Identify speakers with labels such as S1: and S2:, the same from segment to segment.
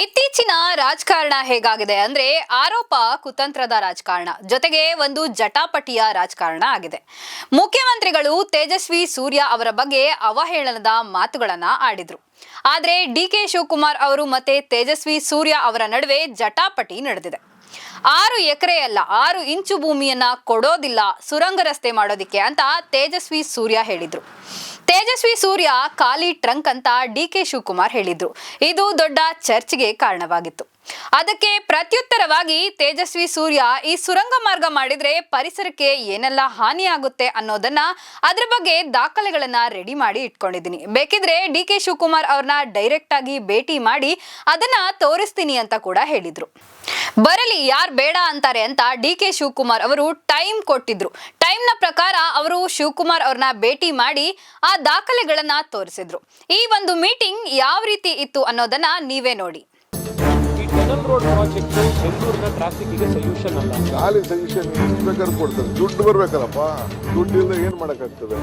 S1: ಇತ್ತೀಚಿನ ರಾಜಕಾರಣ ಹೇಗಾಗಿದೆ ಅಂದ್ರೆ ಆರೋಪ ಕುತಂತ್ರದ ರಾಜಕಾರಣ, ಜೊತೆಗೆ ಒಂದು ಜಟಾಪಟಿಯ ರಾಜಕಾರಣ ಆಗಿದೆ. ಮುಖ್ಯಮಂತ್ರಿಗಳು ತೇಜಸ್ವಿ ಸೂರ್ಯ ಅವರ ಬಗ್ಗೆ ಅವಹೇಳನದ ಮಾತುಗಳನ್ನ ಆಡಿದ್ರು. ಆದ್ರೆ ಡಿ ಕೆ ಶಿವಕುಮಾರ್ ಅವರು ಮತ್ತೆ ತೇಜಸ್ವಿ ಸೂರ್ಯ ಅವರ ನಡುವೆ ಜಟಾಪಟಿ ನಡೆದಿದೆ. ಆರು ಎಕರೆ ಅಲ್ಲ, ಆರು ಇಂಚು ಭೂಮಿಯನ್ನ ಕೊಡೋದಿಲ್ಲ, ಸುರಂಗ ರಸ್ತೆ ಮಾಡೋದಿಕ್ಕೆ ಅಂತ ತೇಜಸ್ವಿ ಸೂರ್ಯ ಹೇಳಿದ್ರು. ತೇಜಸ್ವಿ ಸೂರ್ಯ ಖಾಲಿ ಟ್ರಂಕ್ ಅಂತ ಡಿ ಕೆ ಶಿವಕುಮಾರ್ ಹೇಳಿದ್ರು. ಇದು ದೊಡ್ಡ ಚರ್ಚೆಗೆ ಕಾರಣವಾಗಿತ್ತು. ಅದಕ್ಕೆ ಪ್ರತ್ಯುತ್ತರವಾಗಿ ತೇಜಸ್ವಿ ಸೂರ್ಯ ಈ ಸುರಂಗ ಮಾರ್ಗ ಮಾಡಿದ್ರೆ ಪರಿಸರಕ್ಕೆ ಏನೆಲ್ಲ ಹಾನಿಯಾಗುತ್ತೆ ಅನ್ನೋದನ್ನ ಅದ್ರ ಬಗ್ಗೆ ದಾಖಲೆಗಳನ್ನ ರೆಡಿ ಮಾಡಿ ಇಟ್ಕೊಂಡಿದ್ದೀನಿ. ಬೇಕಿದ್ರೆ ಡಿ ಕೆ ಶಿವಕುಮಾರ್ ಅವ್ರನ್ನ ಡೈರೆಕ್ಟ್ ಆಗಿ ಭೇಟಿ ಮಾಡಿ ಅದನ್ನ ತೋರಿಸ್ತೀನಿ ಅಂತ ಕೂಡ ಹೇಳಿದ್ರು. ಬರಲಿ ಯಾರು ಬೇಡ ಅಂತಾರೆ ಅಂತ ಡಿ ಕೆ ಶಿವಕುಮಾರ್ ಅವರು ಟೈಮ್ ಕೊಟ್ಟಿದ್ರು. ಟೈಮ್ನ ಪ್ರಕಾರ ಅವರು ಶಿವಕುಮಾರ್ ಅವ್ರನ್ನ ಭೇಟಿ ಮಾಡಿ ಆ ದಾಖಲೆಗಳನ್ನ ತೋರಿಸಿದ್ರು. ಈ ಒಂದು ಮೀಟಿಂಗ್ ಯಾವ ರೀತಿ ಇತ್ತು ಅನ್ನೋದನ್ನ ನೀವೇ ನೋಡಿ.
S2: ಈ ಟನಲ್ ರೋಡ್ ಪ್ರಾಜೆಕ್ಟ್ ಬೆಂಗಳೂರಿನ ಟ್ರಾಫಿಕ್ಗೆ ಸೊಲ್ಯೂಷನ್ ಅಲ್ಲ?
S3: ಖಾಲಿ ಎಷ್ಟು ಕೊಡ್ತಾರೆ. ದುಡ್ಡು ಬರ್ಬೇಕಲ್ಲಪ್ಪ. ದುಡ್ಡು ಇಲ್ಲದೆ ಏನ್ ಮಾಡಕ್ಕಾಗ್ತದೆ?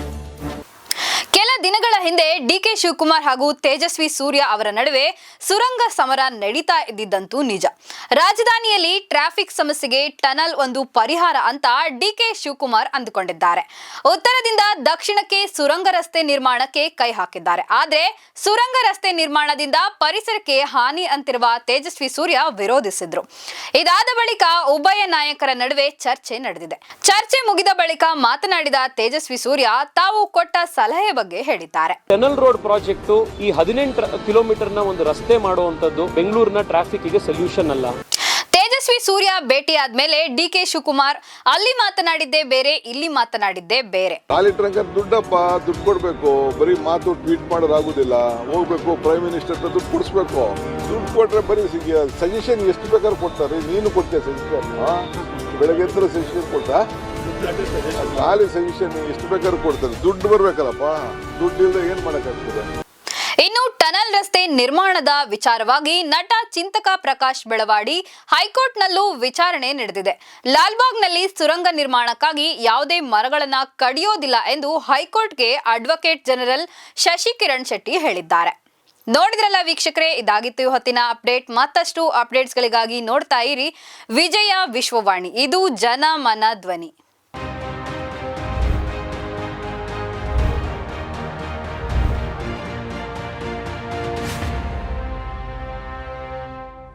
S1: ದಿನಗಳ ಹಿಂದೆ ಡಿಕೆ ಶಿವಕುಮಾರ್ ಹಾಗೂ ತೇಜಸ್ವಿ ಸೂರ್ಯ ಅವರ ನಡುವೆ ಸುರಂಗ ಸಮರ ನಡೀತಾ ಇದ್ದಿದ್ದಂತೂ ನಿಜ. ರಾಜಧಾನಿಯಲ್ಲಿ ಟ್ರಾಫಿಕ್ ಸಮಸ್ಯೆಗೆ ಟನಲ್ ಒಂದು ಪರಿಹಾರ ಅಂತ ಡಿಕೆ ಶಿವಕುಮಾರ್ ಅಂದುಕೊಂಡಿದ್ದಾರೆ. ಉತ್ತರದಿಂದ ದಕ್ಷಿಣಕ್ಕೆ ಸುರಂಗ ರಸ್ತೆ ನಿರ್ಮಾಣಕ್ಕೆ ಕೈ ಹಾಕಿದ್ದಾರೆ. ಆದ್ರೆ ಸುರಂಗ ರಸ್ತೆ ನಿರ್ಮಾಣದಿಂದ ಪರಿಸರಕ್ಕೆ ಹಾನಿ ಅಂತಿರುವ ತೇಜಸ್ವಿ ಸೂರ್ಯ ವಿರೋಧಿಸಿದ್ರು. ಇದಾದ ಬಳಿಕ ಉಭಯ ನಾಯಕರ ನಡುವೆ ಚರ್ಚೆ ನಡೆದಿದೆ. ಚರ್ಚೆ ಮುಗಿದ ಬಳಿಕ ಮಾತನಾಡಿದ ತೇಜಸ್ವಿ ಸೂರ್ಯ, ತಾವು ಕೊಟ್ಟ ಸಲಹೆ ಬಗ್ಗೆ ಹೇಳಿದ್ದಾರೆ.
S2: ಟನಲ್ ರೋಡ್ ಪ್ರಾಜೆಕ್ಟ್ ಈ ಹದಿನೆಂಟು ಕಿಲೋಮೀಟರ್ನ ಒಂದು ರಸ್ತೆ ಮಾಡುವಂತದ್ದು ಬೆಂಗಳೂರಿನ ಟ್ರಾಫಿಕ್ಗೆ ಸೊಲ್ಯೂಷನ್ ಅಲ್ಲ.
S1: ತೇಜಸ್ವಿ ಸೂರ್ಯ ಭೇಟಿ ಆದ್ಮೇಲೆ ಡಿ ಕೆ ಶಿವಕುಮಾರ್ ಅಲ್ಲಿ ಮಾತನಾಡಿದ್ದೇ ಬೇರೆ ಇಲ್ಲಿ ಮಾತನಾಡಿದ್ದೇ ಬೇರೆ.
S3: ಖಾಲಿ ಟ್ರಂಕ್ ದುಡ್ಡಪ್ಪ ದುಡ್ಡು ಕೊಡ್ಬೇಕು. ಬರೀ ಮಾತು ಟ್ವೀಟ್ ಮಾಡೋದಾಗುದಿಲ್ಲ. ಹೋಗ್ಬೇಕು ಪ್ರೈಮ್ ಮಿನಿಸ್ಟರ್ ಹತ್ರ ದುಡ್ಡು ಕೊಡಿಸ್ಬೇಕು. ದುಡ್ಡು ಕೊಟ್ರೆ ಬರೀ ಸಜೆಷನ್ ಎಷ್ಟು ಬೇಕಾದ್ರೂ ಕೊಡ್ತಾರೆ. ನೀನು ಕೊಡ್ತೀಯ ಸಜೆಷನ್ ಬೆಳಗ್ಗೆ ಎದ್ದರೆ ಸಜೆಷನ್ ಕೊಟ್ಟ ಖಾಲಿ ಸಜೆಷನ್ ಎಷ್ಟು ಬೇಕಾದ್ರೂ ಕೊಡ್ತಾರೆ. ದುಡ್ಡು ಬರ್ಬೇಕಲ್ಲಪ್ಪ. ದುಡ್ಡು ಏನ್
S1: ಇನ್ನು ಟನಲ್ ರಸ್ತೆ ನಿರ್ಮಾಣದ ವಿಚಾರವಾಗಿ ನಟ ಚಿಂತಕ ಪ್ರಕಾಶ್ ಬೆಳವಾಡಿ ಹೈಕೋರ್ಟ್ನಲ್ಲೂ ವಿಚಾರಣೆ ನಡೆದಿದೆ. ಲಾಲ್ಬಾಗ್ನಲ್ಲಿ ಸುರಂಗ ನಿರ್ಮಾಣಕ್ಕಾಗಿ ಯಾವುದೇ ಮರಗಳನ್ನ ಕಡಿಯೋದಿಲ್ಲ ಎಂದು ಹೈಕೋರ್ಟ್ಗೆ ಅಡ್ವೊಕೇಟ್ ಜನರಲ್ ಶಶಿಕಿರಣ್ ಶೆಟ್ಟಿ ಹೇಳಿದ್ದಾರೆ. ನೋಡಿದ್ರಲ್ಲ ವೀಕ್ಷಕರೇ, ಇದಾಗಿತ್ತು ಹೊತ್ತಿನ ಅಪ್ಡೇಟ್. ಮತ್ತಷ್ಟು ಅಪ್ಡೇಟ್ಸ್ಗಳಿಗಾಗಿ ನೋಡ್ತಾ ಇರಿ ವಿಜಯ ವಿಶ್ವವಾಣಿ. ಇದು ಜನಮನ ಧ್ವನಿ.